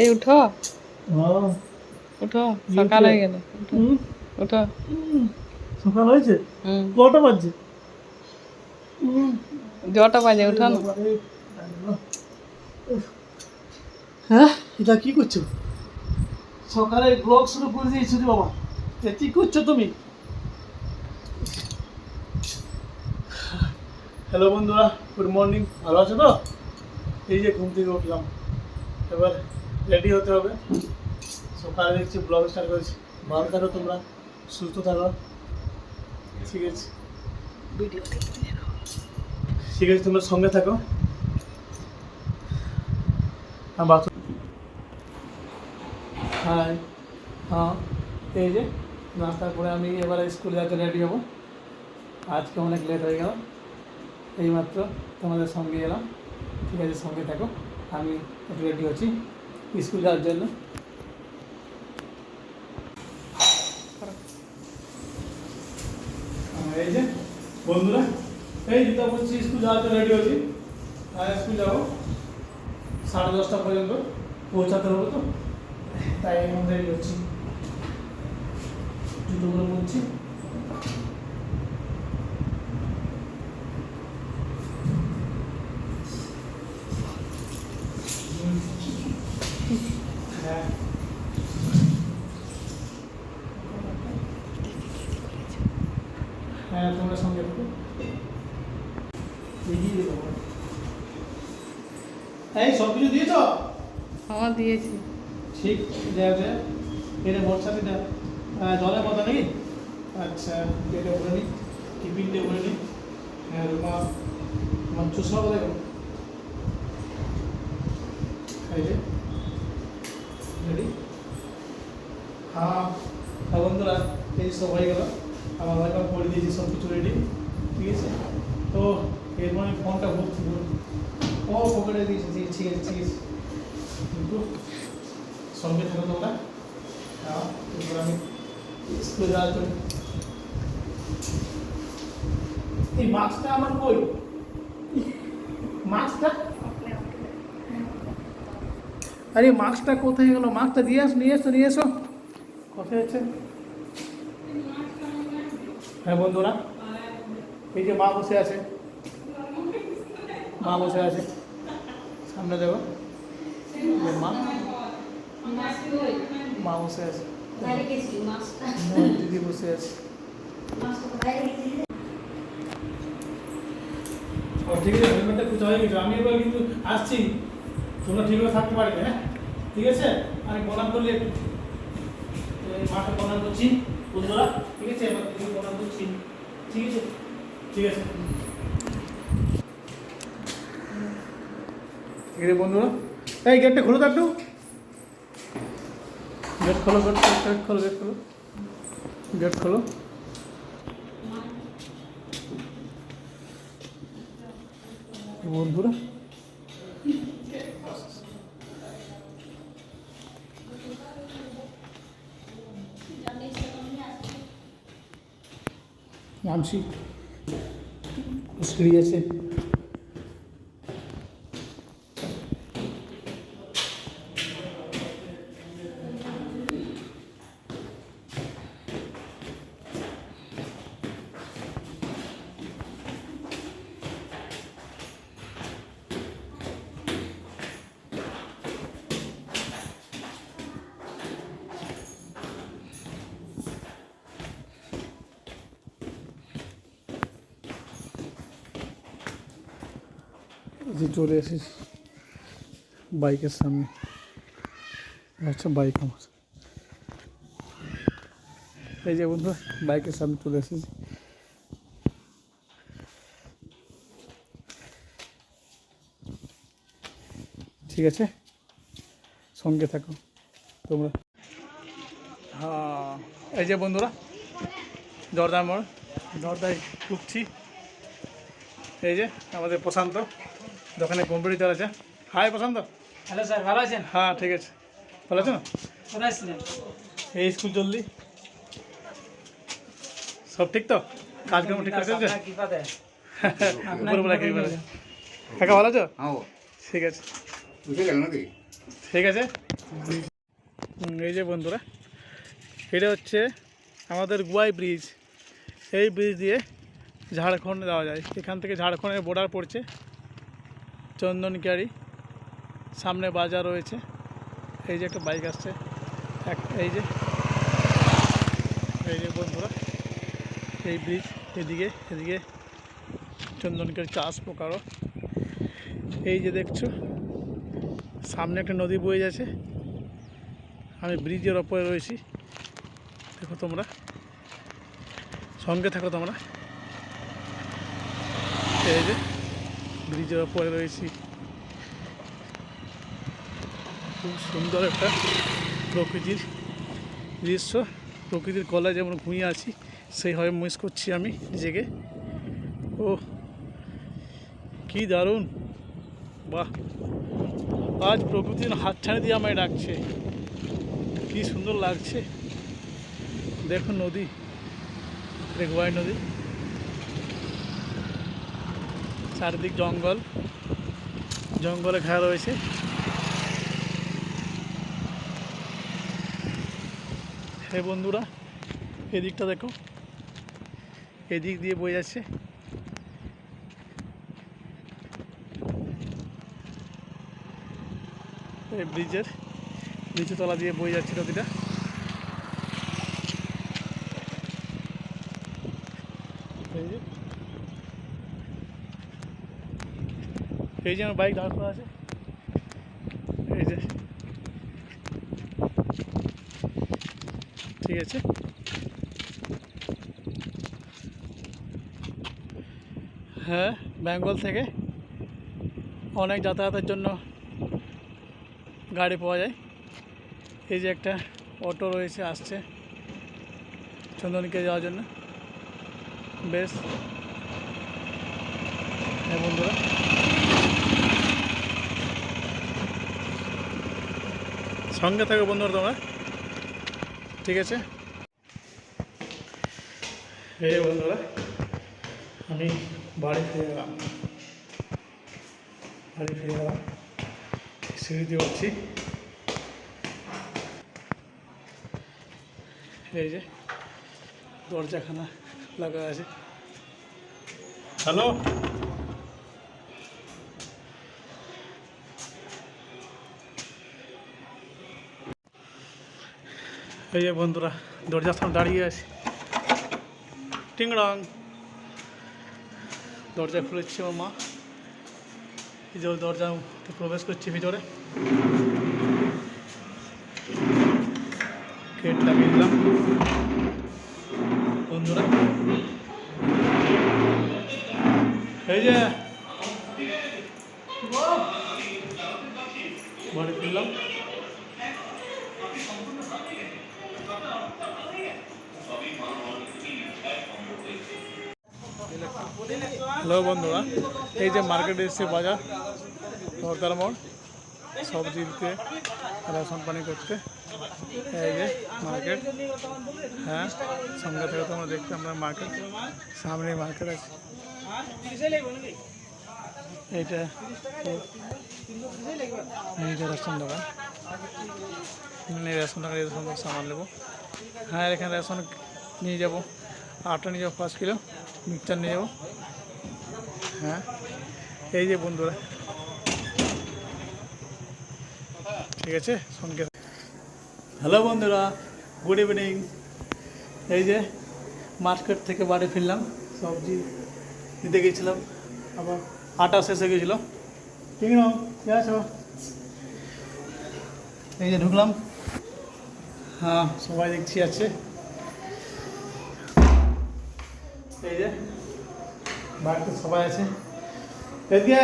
এই উঠো। উঠো সকাল হয়ে গেল। উঠো, সকাল হয়েছে? কটা বাজছে? হুম, জটা বাজে উঠো। না হ্যাঁ এটা কি করছ? সকালে ব্লগ শুরু করে দিয়েছ বাবা। কি করছ তুমি? হ্যালো বন্ধুরা গুড মর্নিং ভালো আছো তো? এই যে ঘুম থেকে উঠলাম। এবার রেডি হতে হবে। সকালে দেখছি ব্লগ স্টার্ট করেছি। ভালো থাকো তোমরা। সুস্থ থাকো। ঠিক আছে। ভিডিও ঠিক আছে তোমরা সঙ্গে থাকো। হ্যাঁ বাথরুম হাই হ্যাঁ এই যে নাস্তার পরে আমি এবারে স্কুলে যাতে রেডি হব। আজকে অনেক লেট হয়ে গেল। এইমাত্র তোমাদের সঙ্গে এলাম। ঠিক আছে সঙ্গে থাকো। আমি একটু রেডি হচ্ছি। স্কুল যাওয়ার জন্য। হ্যাঁ, এই যে বন্ধুরা এই জুতা বলছি স্কুল যাওয়ার জন্য রেডি হচ্ছি আর স্কুল যাব সাড়ে দশটা পর্যন্ত পৌঁছাতে হবে তো? তাই এখন রেডি হচ্ছি। জুতোগুলো বলছি হ্যাঁ হ্যাঁ তোমরা সঙ্গে থাকো। এই সব কিছু দিয়েছ? আমার দিয়েছি। ঠিক দেওয়া যায় এটা বর্ষাতে দেওয়া জলের কথা নেই আচ্ছা এটা নিই। টিফিনটা বলে নিই। হ্যাঁ কোথায় এই যে। রেডি হ্যাঁ হ্যাঁ বন্ধুরা, এই সব হয়ে গেল। আমার ওয়াইফ করে দিয়েছি সব কিছু রেডি ঠিক আছে? তো, এরপর আমি ফোনটা ভর্তি করুন ও, পকেটে দিয়েছি ঠিক আছে ঠিক আছে। কিন্তু সঙ্গে থাকো তোমরা। হ্যাঁ এরপর আমি স্কুলে যাওয়ার জন্য। এই মাস্কটা আমার কই? মাস্কটা আরে মাস্কটা কোথায় গেল? মাস্কটা দিয়ে আস নিয়ে এসো নিয়ে এসো। কোথায় আছে হ্যাঁ বন্ধুরা, এই যে মা বসে আছে। মা বসে আছে। সামনে দেবো মা। মা বসে আছে। দিদি বসে আছে। ঠিক আছে হেলমেটটা হয়ে গেছে আমি এবার কিন্তু আসছি। তোমরা ঠিকভাবে থাকতে পারবে হ্যাঁ? ঠিক আছে? আমি প্রণাম করলে এই মাকে প্রণাম করছি, বন্ধুরা, ঠিক আছে? এবার তুমি প্রণাম করছি। ঠিক আছে? ঠিক আছে। আছে, বন্ধুরা। এই গেটটা খোলো তো একটু। গেট খোলো গেট খোলো গেট খোলো গেট খোলো। গেট খোলো। বন্ধুরা। নামছি সিঁড়ি আছে যে চলে এসেছি। বাইকের সামনে। আচ্ছা বাইক আমার। এই যে বন্ধু বাইকের সামনে চলে এসেছি। ঠিক আছে? সঙ্গে থাকো তোমরা। হ্যাঁ এই যে বন্ধুরা, জর্দার মোড়। জর্দায় ঢুকছি এই যে আমাদের প্রশান্ত। দোকানে কম্পিউটার আছে। হাই প্রশান্ত। হ্যালো স্যার ভালো আছেন? হ্যাঁ ঠিক আছে। ভালো আছো না কোথায় এসেছিলেন এই স্কুল জলদি। সব ঠিক তো? কাজকর্ম ঠিক করে চলছে? আপনার কৃপাতে কি বলে কাকা ভালো আছো? হ্যাঁ ঠিক আছে। বুঝে গেল নাকি? ঠিক আছে। এই যে বন্ধুরা এটা হচ্ছে আমাদের গুয়াই ব্রিজ। এই ব্রিজ দিয়ে ঝাড়খণ্ড যাওয়া যায়। এখান থেকে ঝাড়খণ্ডের বর্ডার পড়ছে। চন্দনকারি সামনে বাজার রয়েছে। এই যে একটা বাইক আসছে। এক এই যে। এই যে বন্ধুরা, এই ব্রিজ এদিকে এদিকে চন্দনকারি চাষ প্রকারও। এই যে দেখছ, সামনে একটা নদী বয়ে যাচ্ছে। আমি ব্রিজের ওপরে রয়েছি। দেখো তোমরা। সঙ্গে থাকো তোমরা। এই যে। ব্রিজের ওপরে রয়েছি। খুব সুন্দর একটা প্রকৃতির দৃশ্য। প্রকৃতির গলায় যেমন ঘুমিয়ে আছি, সেইভাবে মিস করছি আমি নিজেকে। ও, কি দারুণ। বাহ। আজ প্রকৃতির হাতছানি দিয়ে আমায় ডাকছে। কি সুন্দর লাগছে। দেখো নদী, রেগুয়াই নদী। চারিদিক জঙ্গল। জঙ্গলে ঘেরা রয়েছে। হে বন্ধুরা, এদিকটা দেখো। এদিক দিয়ে বয়ে যাচ্ছে। এই ব্রিজের নিচু তলা দিয়ে বয়ে যাচ্ছে নদীটা এই যে এই যে আমার বাইক দাঁড় করা আছে। এই যে। ঠিক আছে। হ্যাঁ বেঙ্গল থেকে অনেক যাতায়াতের জন্য গাড়ি পাওয়া যায়। এই যে একটা অটো রয়েছে, আসছে চন্দনকে যাওয়ার জন্য। বেশ। হ্যাঁ বন্ধুরা। সঙ্গে থাকো বন্ধুরা তোমরা। ঠিক আছে? এই বন্ধুরা, আমি বাড়ি ফিরে গেলাম বাড়ি ফিরে গেলাম সিঁড়িতে উঠছি। এই যে দরজাখানা লাগা আছে। হ্যালো? এই যে বন্ধুরা, দরজার সামনে দাঁড়িয়ে আছি। টিংরং দরজা খুলেছি আমার মা। এই যে দরজা প্রবেশ করছি ভিতরে। গেট লাগিয়ে দিলাম। বন্ধুরা। এই যে বাড়ি ফিরলাম হ্যালো বন্ধুরা, এই যে মার্কেটে এসছে বাজার দরদার মোড় সবজি দিতে রেশন পানি করতে। এই যে মার্কেট হ্যাঁ সঙ্গে থেকে তোমরা দেখতে আমরা মার্কেট সামনে মার্কেট আছে। এইটা এইটা রেশন দোকান। রেশন দোকান সামান নেব। হ্যাঁ এখানে রেশন নিয়ে যাব আটা নিয়ে যাব, পাঁচ কিলো মিক্সচার নিয়ে যাব। হ্যাঁ? এই যে বন্ধুরা। ঠিক আছে? সঙ্গে হ্যালো বন্ধুরা গুড ইভিনিং। এই যে মার্কেট থেকে বাড়ি ফিরলাম সবজি নিতে গেছিলাম। আবার আটা শেষ হয়ে গেছিল। ঠিক কে আছো। এই যে ঢুকলাম। হ্যাঁ সবাই দেখছি আছে। এই যে বাড়িতে সবাই আছে। এদিকে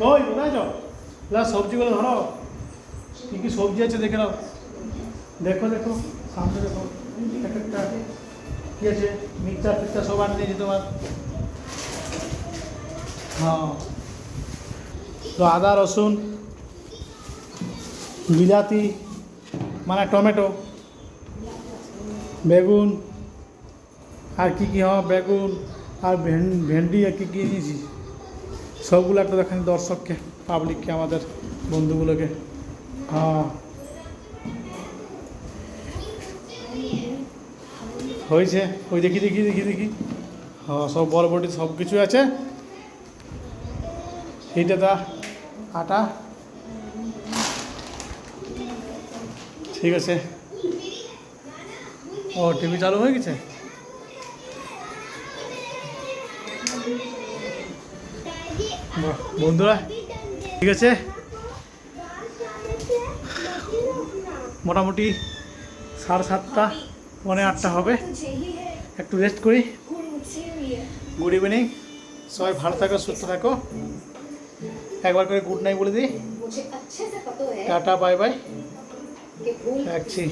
কই, কোথায় আছো? না সবজিগুলো ধরো। কী কী সবজি আছে দেখে নাও। দেখো দেখো, সামনে দেখো। এক একটা কী আছে? মিক্সচার টিক্সচার সব আনিয়ে দিয়েছি তোমার। হ্যাঁ। তো আদা, রসুন, বিলাতি মানে টমেটো, বেগুন, আর কী কী হ্যাঁ? বেগুন আর ভেন- ভেন্ডি আর কী কী নিয়েছি সবগুলো একটা দেখেন দর্শককে পাবলিককে আমাদের বন্ধুগুলোকে। হ্যাঁ। হয়েছে? ওই দেখি দেখি দেখি দেখি। হ্যাঁ সব বরবটি সব কিছু আছে। এইটা দা, আটা। ঠিক আছে। ও টিভি চালু হয়ে গেছে? বন্ধুরা ঠিক আছে? মোটামুটি সাড়ে সাতটা পনেরো আটটা হবে। একটু রেস্ট করি। গুড ইভিনিং সবাই ভালো থাকো সুস্থ থাকো। একবার করে গুড নাইট বলে দিই। টাটা বাই বাই রাখছি।